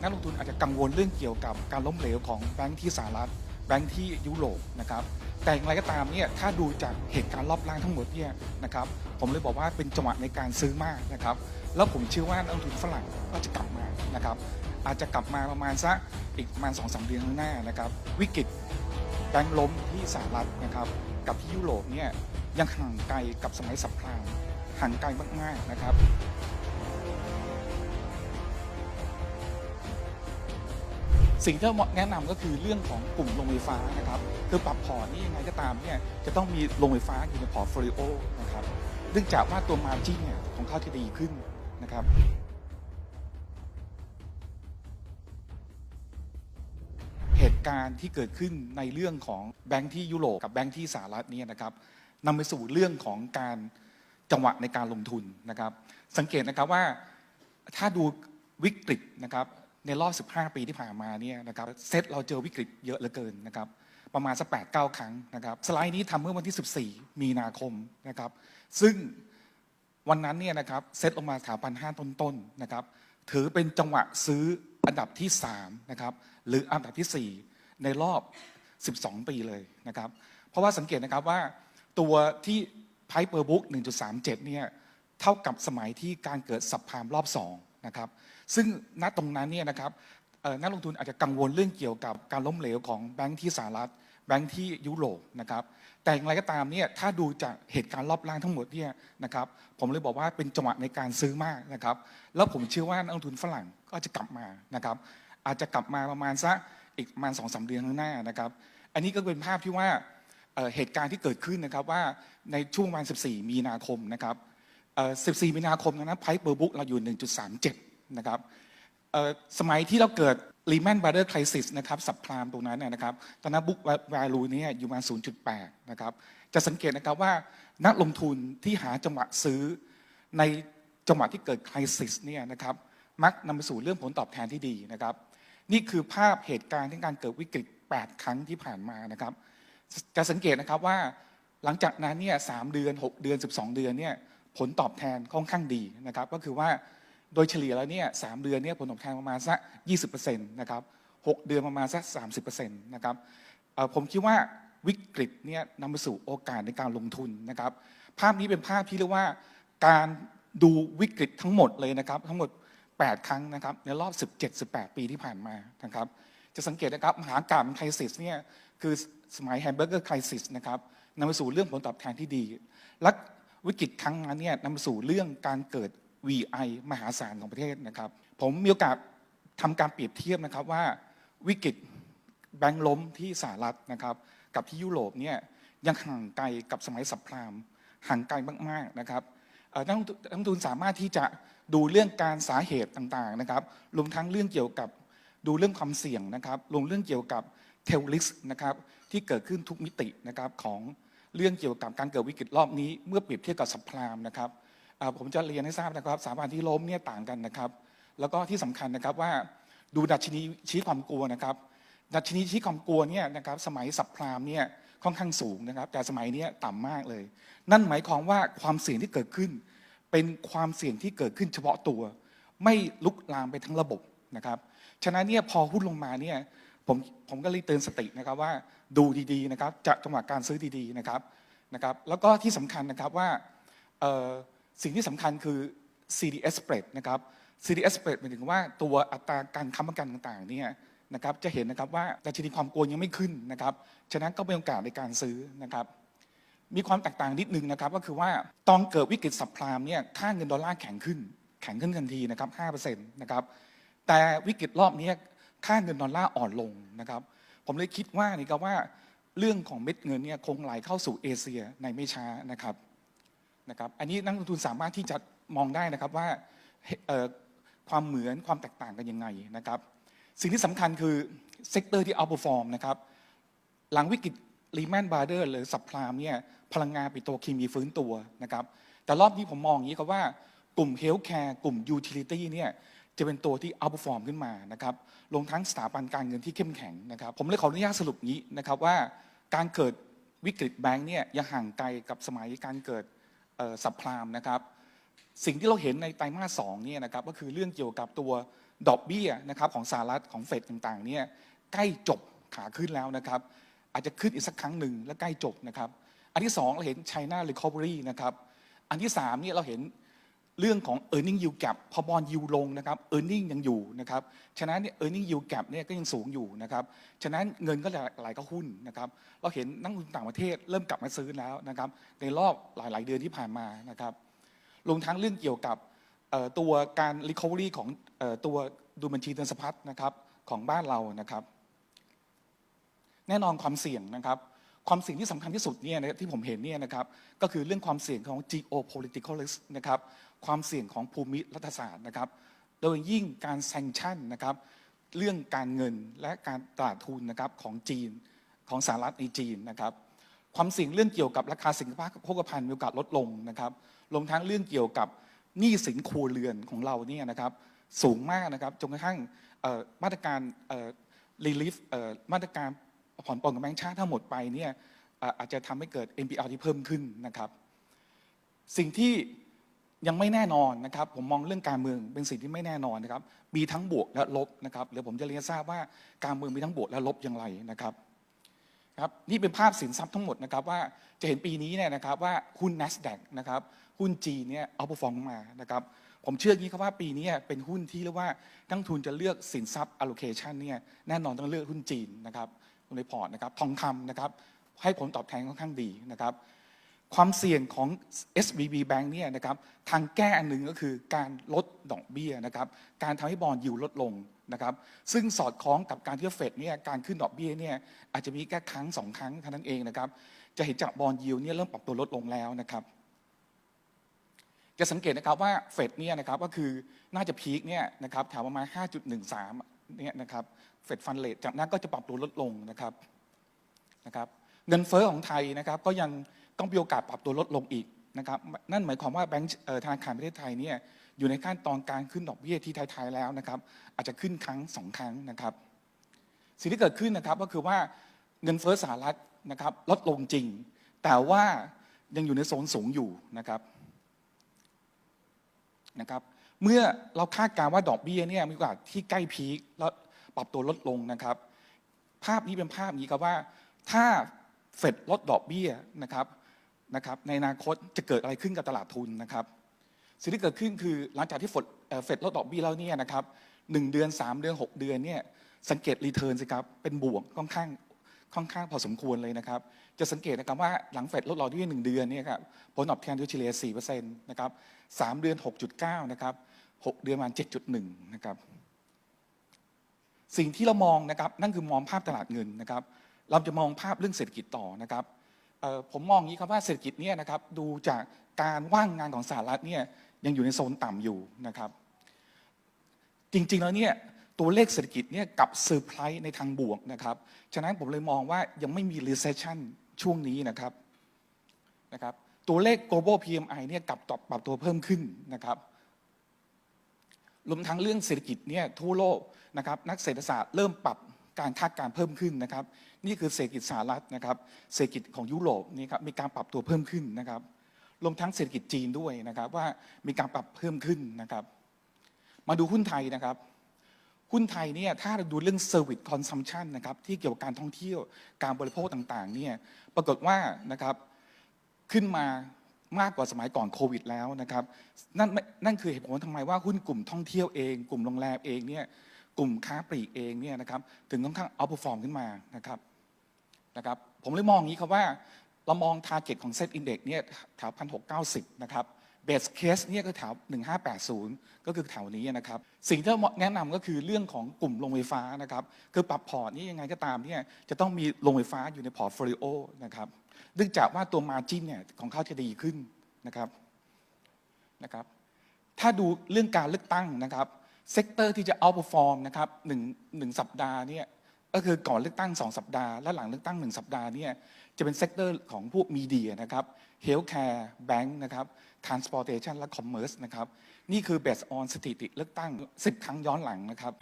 นักลงทุนอาจจะกังวลเรื่องเกี่ยวกับการล้มเหลวของแบงก์ที่สหรัฐแบงก์ที่ยุโรปนะครับแต่อย่างไรก็ตามเนี่ยถ้าดูจากเหตุการณ์รอบล่างทั้งหมดเนี่ยนะครับผมเลยบอกว่าเป็นจังหวะในการซื้อมากนะครับแล้วผมเชื่อว่านักลงทุนฝรั่งก็จะกลับมานะครับอาจจะกลับมาประมาณสักอีกประมาณสองสามเดือนข้างหน้านะครับวิกฤตแบงก์ล้มที่สหรัฐนะครับกับที่ยุโรปเนี่ยยังห่างไกลกับสมัยสับพลางห่างไกลมากๆนะครับ สิ่งที่เราแนะนำก็คือเรื่องของกลุ่มโรงไฟฟ้านะครับคือปรับพอร์ตนี่ยังไงก็ตามเนี่ยจะต้องมีโรงไฟฟ้าอยู่ในพอร์ตโฟลิโอนะครับเนื่องจากว่าตัวมาจิ้นเนี่ยของเขาที่ดีขึ้นนะครับเหตุการณ์ที่เกิดขึ้นในเรื่องของแบงค์ที่ยุโรปกับแบงค์ที่สหรัฐนี่นะครับนำไปสู่เรื่องของการจังหวะในการลงทุนนะครับ สังเกตนะครับว่าถ้าดูวิกฤตนะครับ ในรอบ 15 ปีที่ผ่านมาเนี่ยนะครับเซตเราเจอวิกฤตเยอะเหลือเกินนะครับประมาณสัก8 9ครั้งนะครับสไลด์นี้ทำเมื่อวันที่ 14 มีนาคมนะครับซึ่งวันนั้นเนี่ยนะครับเซ็ตลงมาสถาบันห้าต้นๆนะครับถือเป็นจังหวะซื้ออันดับที่3นะครับหรืออันดับทีสี่ 4 ในรอบ 12 ปีเลยนะครับเพราะว่าสังเกตนะครับว่าตัวที่ไพ่เปอร์บุ๊ก1.37เนี่ยเท่ากับสมัยที่การเกิดสับพามรอบ 2 นะครับ ซึ่งณตรงนั้นเนี่ยนะครับนักลงทุนอาจจะกังวลเรื่องเกี่ยวกับการล้มเหลวของแบงก์ที่สหรัฐแบงก์ที่ยุโรปนะครับแต่อย่างไรก็ตามเนี่ยถ้าดูจากเหตุการณ์รอบล่างทั้งหมดเนี่ยนะครับผมเลยบอกว่าเป็นจังหวะในการซื้อมากนะครับแล้วผมเชื่อว่านักลงทุนฝรั่งก็จะกลับมานะครับอาจจะกลับมาประมาณสักอีกประมาณสองสาเดือนข้างหน้านะครับอันนี้ก็เป็นภาพที่ว่าเหตุการณ์ที่เกิดขึ้นนะครับว่าในช่วงวัน 14 มีนาคมนะครับ 14 มีนาคมนั้นไพ่เบอร์บุ๊กเราอยู่ 1.37 นะครับสมัยที่เราเกิด Lehman Brothers Crisis นะครับสับพลามตรงนั้นนะครับตอนนั้น book value เนี่ยอยู่มา 0.8 นะครับ จะสังเกตนะครับว่านักลงทุนที่หาจังหวะซื้อในจังหวะที่เกิด crisis เนี่ยนะครับมักนำไปสู่เรื่องผลตอบแทนที่ดีนะครับ นี่คือภาพเหตุการณ์ที่การเกิดวิกฤต 8 ครั้งที่ผ่านมานะครับ จะสังเกตนะครับว่าหลังจากนั้นเนี่ยสเดือน 6 เดือน 12 เดือนเนี่ย ผลตอบแทนค่อนข้างดีนะครับ ก็คือว่าโดยเฉลี่ยแล้วเนี่ยสามเดือนเนี่ยผลตอบแทนประมาณสัก20%นะครับหกเดือนประมาณสัก30%นะครับผมคิดว่าวิกฤตเนี่ยนำไปสู่โอกาสในการลงทุนนะครับ ภาพนี้เป็นภาพที่เรียกว่าการดูวิกฤตทั้งหมดเลยนะครับ ทั้งหมด 8 ครั้งนะครับในรอบ 17-18 ปีที่ผ่านมานะครับ จะสังเกตนะครับมหากาพย์ไครซิสเนี่ยคือสมัยแฮมเบอร์เกอร์ไครซิสนะครับนำไปสู่เรื่องผลตอบแทนที่ดี และ วิกฤตครั้งนั้นเนี่ยนำไปสู่เรื่องการเกิด VI มหาศาลของประเทศนะครับ ผมมีโอกาสทำการเปรียบเทียบนะครับว่าวิกฤตแบงก์ล้มที่สหรัฐนะครับกับที่ยุโรปเนี่ยยังห่างไกลกับสมัยสับพรามห่างไกลมากๆนะครับเอ่อนักลงทุนสามารถที่จะดูเรื่องการสาเหตุต่างๆนะครับรวมทั้งเรื่องเกี่ยวกับดูเรื่องความเสี่ยงนะครับลงเรื่องเกี่ยวกับเทลลิสนะครับที่เกิดขึ้นทุกมิตินะครับของ เรื่องเกี่ยวกับการเกิดวิกฤตรอบนี้เมื่อเปรียบเทียบกับสัปพรามนะครับผมจะเรียนให้ทราบนะครับสถาบันที่ล้มเนี่ยต่างกันนะครับ แล้วก็ที่สำคัญนะครับว่าดูดัชนีชี้ความกลัวนะครับดัชนีชี้ความกลัวเนี่ยนะครับสมัยสัปพรามเนี่ยค่อนข้างสูงนะครับ แต่สมัยนี้ต่ำมากเลย นั่นหมายความว่าความเสี่ยงที่เกิดขึ้น เป็นความเสี่ยงที่เกิดขึ้นเฉพาะตัว ไม่ลุกลามไปทั้งระบบนะครับฉะนั้นเนี่ยพอหุ้นลงมาเนี่ยผมผมก็เลยเตือนสตินะครับว่า ดูดีๆนะครับจะจังหวะการซื้อดีๆนะครับนะครับแล้วก็ที่สำคัญนะครับว่าสิ่งที่สำคัญคือ CDS spread นะครับ CDS spread หมายถึงว่าตัวอัตราการค้ำประกันต่างๆเนี่ยนะครับจะเห็นนะครับว่าดัชนีความกลัวยังไม่ขึ้นนะครับฉะนั้นก็เป็นโอกาสในการซื้อนะครับมีความแตกต่างนิดนึงนะครับก็คือว่าตอนเกิดวิกฤตสับพรามเนี่ยค่าเงินดอลลาร์แข็งขึ้น แข็งขึ้นทันทีนะครับ5%นะครับแต่วิกฤตรอบนี้ค่าเงินดอลลาร์อ่อนลงนะครับ ผมเลยคิดว่านี่ก็ว่าเรื่องของเม็ดเงินเนี่ยคงไหลเข้าสู่เอเชียในไม่ช้านะครับนะครับ อันนี้นักลงทุนสามารถที่จะมองได้นะครับว่าความเหมือนความแตกต่างกันยังไงนะครับ สิ่งที่สำคัญคือเซกเตอร์ที่เอาเปอร์ฟอร์มนะครับ หลังวิกฤตรีแมนบาร์เดอร์หรือสับพลามเนี่ยพลังงานปิโตรเคมีฟื้นตัวนะครับ แต่รอบนี้ผมมองอย่างนี้ครับว่ากลุ่มเฮลท์แคร์กลุ่มยูทิลิตี้เนี่ย จะเป็นตัวที่เอาเปฟอร์มขึ้นมานะครับรวมทั้งสถาบันการเงินที่เข้มแข็งนะครับ ผมเลยขออนุญาตสรุปนี้นะครับว่าการเกิดวิกฤตแบงก์เนี่ยยังห่างไกลกับสมัยการเกิดสับพลามนะครับ สิ่งที่เราเห็นในไตรมาสสองเนี่ยนะครับก็คือเรื่องเกี่ยวกับตัวดอกเบี้ยนะครับของสหรัฐของเฟดต่างๆเนี่ยใกล้จบขาขึ้นแล้วนะครับ อาจจะขึ้นอีกสักครั้งหนึ่งและใกล้จบนะครับ อันที่สองเราเห็น China Recovery นะครับ อันที่สามเนี่ยเราเห็น เรื่องของ e a r n i n g yield gap พอบอลยิวลงนะครับ e a r n i n g ยังอยู่นะครับ ฉะนั้นเนี่ย e a r n i n g yield gap เนี่ยก็ยังสูงอยู่นะครับ ฉะนั้นเงินก็ไหลเข้าหุ้นนะครับ เราเห็นนักลงทุนต่างประเทศเริ่มกลับมาซื้อแล้วนะครับ ในรอบหลาย ๆ เดือนที่ผ่านมานะครับรวมทั้งเรื่องเกี่ยวกับตัวการ recovery ของตัวดูบัญชีเงินสะพัดนะครับของบ้านเรานะครับ แน่นอนความเสี่ยงนะครับความเสี่ยงที่สำคัญที่สุดเนี่ยนะที่ผมเห็นเนี่ยนะครับก็คือเรื่องความเสี่ยงของ geopolitical risk นะครับ ความเสี่ยงของภูมิรัฐศาสตร์นะครับ โดยยิ่งการแซงชั่นนะครับเรื่องการเงินและการตลาดทุนนะครับของจีนของสหรัฐในจีนนะครับ ความเสี่ยงเรื่องเกี่ยวกับราคาสินค้าโภคภัณฑ์มีโอกาสลดลงนะครับรวมทั้งเรื่องเกี่ยวกับหนี้สินครัวเรือนของเราเนี่ยนะครับสูงมากนะครับจนกระทั่งมาตรการเอ่อ relief เอ่อมาตรการผ่อนปลนของแบงก์ชาติทั้งหมดไปเนี่ยอาจจะทำให้เกิด NPL ที่เพิ่มขึ้นนะครับ สิ่งที่ ยังไม่แน่นอนนะครับ ผมมองเรื่องการเมืองเป็นสิ่งที่ไม่แน่นอนนะครับ มีทั้งบวกและลบนะครับเดี๋ยวผมจะเรียนให้ทราบว่าการเมืองมีทั้งบวกและลบอย่างไรนะครับครับนี่เป็นภาพสินทรัพย์ทั้งหมดนะครับว่าจะเห็นปีนี้เนี่ยนะครับว่าหุ้น NASDAQ นะครับหุ้นจีนเนี่ยเอาพอฟองมานะครับผมเชื่อองี้ครับว่าปีนี้เป็นหุ้นที่เรียกว่านักลงทุนจะเลือกสินทรัพย์ allocation เนี่ยแน่นอนต้องเลือกหุ้นจีนนะครับในพอร์ตนะครับทองคำนะครับให้ผลตอบแทนค่อนข้างดีนะครับ ความเสี่ยงของ SBB Bank เนี่ยนะครับทางแก้อันหนึ่งก็คือการลดดอกเบี้ยนะครับการทำให้บอลยิวลดลงนะครับซึ่งสอดคล้องกับการที่เฟดเนี่ยการขึ้นดอกเบี้ยเนี่ยอาจจะมีแค่ครั้งสองครั้งเท่านั้นเองนะครับจะเห็นจากบอลยิวเนี่ยเริ่มปรับตัวลดลงแล้วนะครับจะสังเกตนะครับว่าเฟดเนี่ยนะครับก็คือน่าจะพีคเนี่ยนะครับแถวประมาณ 5.13เนี่ยนะครับเฟดฟันเลทจากนั้นก็จะปรับตัวลดลงนะครับนะครับเงินเฟ้อของไทยนะครับก็ยัง ต้องมีโอกาสปรับตัวลดลงอีกนะครับนั่นหมายความว่าแบงก์ธนาคารประเทศไทยเนี่ยอยู่ในขั้นตอนการขึ้นดอกเบี้ยที่ท้ายๆแล้วนะครับ อาจจะขึ้นครั้งสองครั้งนะครับ สิ่งที่เกิดขึ้นนะครับก็คือว่าเงินเฟ้อสหรัฐนะครับลดลงจริง แต่ว่ายังอยู่ในโซนสูงอยู่นะครับนะครับ เมื่อเราคาดการว่าดอกเบี้ยเนี่ยมีโอกาสที่ใกล้พีคแล้วปรับตัวลดลงนะครับ ภาพนี้เป็นภาพนี้ครับว่าถ้าเฟดลดดอกเบี้ยนะครับ นะครับในอนาคตจะเกิดอะไรขึ้นกับตลาดทุนนะครับสิ่งที่เกิดขึ้นคือหลังจากที่เฟดเฟดลดดอกเบี้ยแล้วเนี่ยนะครับหนึ่งเดือนสามเดือนหกเดือนเนี่ยสังเกตรีเทิร์นสิครับเป็นบวกค่อนข้างค่อนข้างพอสมควรเลยนะครับ จะสังเกตนะครับว่าหลังเฟดลดดอกเบี้ยหนึ่งเดือนเนี่ยครับผลตอบแทนโดยเฉลี่ยสี่เปอร์เซ็นต์นะครับสามเดือนหกจุดเก้านะครับหกเดือนมาเจ็ดจุดหนึ่งนะครับสิ่งที่เรามองนะครับนั่นคือมองภาพตลาดเงินนะครับ เราจะมองภาพเรื่องเศรษฐกิจต่อนะครับ ผมมองอย่างนี้ครับว่าเศรษฐกิจเนี่ยนะครับดูจากการว่างงานของสหรัฐเนี่ยยังอยู่ในโซนต่ำอยู่นะครับ จริงๆแล้วเนี่ยตัวเลขเศรษฐกิจเนี่ยกับเซอร์ไพรส์ในทางบวกนะครับ ฉะนั้นผมเลยมองว่ายังไม่มี recession ช่วงนี้นะครับนะครับ ตัวเลข global PMI เนี่ยกลับปรับตัวเพิ่มขึ้นนะครับรวมทั้งเรื่องเศรษฐกิจเนี่ยทั่วโลกนะครับนักเศรษฐศาสตร์เริ่มปรับ การคาดการเพิ่มขึ้นนะครับ นี่คือเศรษฐกิจสหรัฐนะครับ เศรษฐกิจของยุโรปนี่ครับมีการปรับตัวเพิ่มขึ้นนะครับรวมทั้งเศรษฐกิจจีนด้วยนะครับ ว่ามีการปรับเพิ่มขึ้นนะครับ มาดูหุ้นไทยนะครับหุ้นไทยเนี่ยถ้าเราดูเรื่อง Service Consumption นะครับที่เกี่ยวกับการท่องเที่ยวการบริโภคต่างๆเนี่ยปรากฏว่านะครับขึ้นมามากกว่าสมัยก่อนโควิดแล้วนะครับนั่นนั่นคือเหตุผลทำไมว่าหุ้นกลุ่มท่องเที่ยวเอง กลุ่มโรงแรมเองเนี่ย กลุ่มค้าปลีกเองเนี่ยนะครับถึงค่อนข้างเอาเปอร์ฟอร์มขึ้นมานะครับนะครับผมเลยมองอย่างนี้ครับว่า เรามอง t a r g e t ของ Set Index เนี่ยแถวพันหกเก้าสิบนะครับ base case เนี่ยก็แถว1580 ก็คือแถวนี้นะครับ สิ่งที่แนะนำก็คือเรื่องของกลุ่มโรงไฟฟ้านะครับ คือปรับพอร์ตนี่ยังไงก็ตามเนี่ยจะต้องมีโรงไฟฟ้าอยู่ในพอร์ตโฟลิโอนะครับเนื่องจากว่าตัวมาจินเนี่ยของเขาจะดีขึ้นนะครับนะครับ ถ้าดูเรื่องการเลือกตั้งนะครับ เซกเตอร์ที่จะเอาผู้ฟอร์มนะครับหนึ่งหนึ่งสัปดาห์เนี่ยก็คือก่อนเลือกตั้ง 2 สัปดาห์และหลังเลือกตั้ง 1 สัปดาห์เนี่ยจะเป็นเซกเตอร์ของพวกมีเดียนะครับเฮลท์แคร์แบงค์นะครับทรานสปอร์เตชันและคอมเมอร์สนะครับนี่คือเบสออนสถิติเลือกตั้ง 10 ครั้งย้อนหลังนะครับ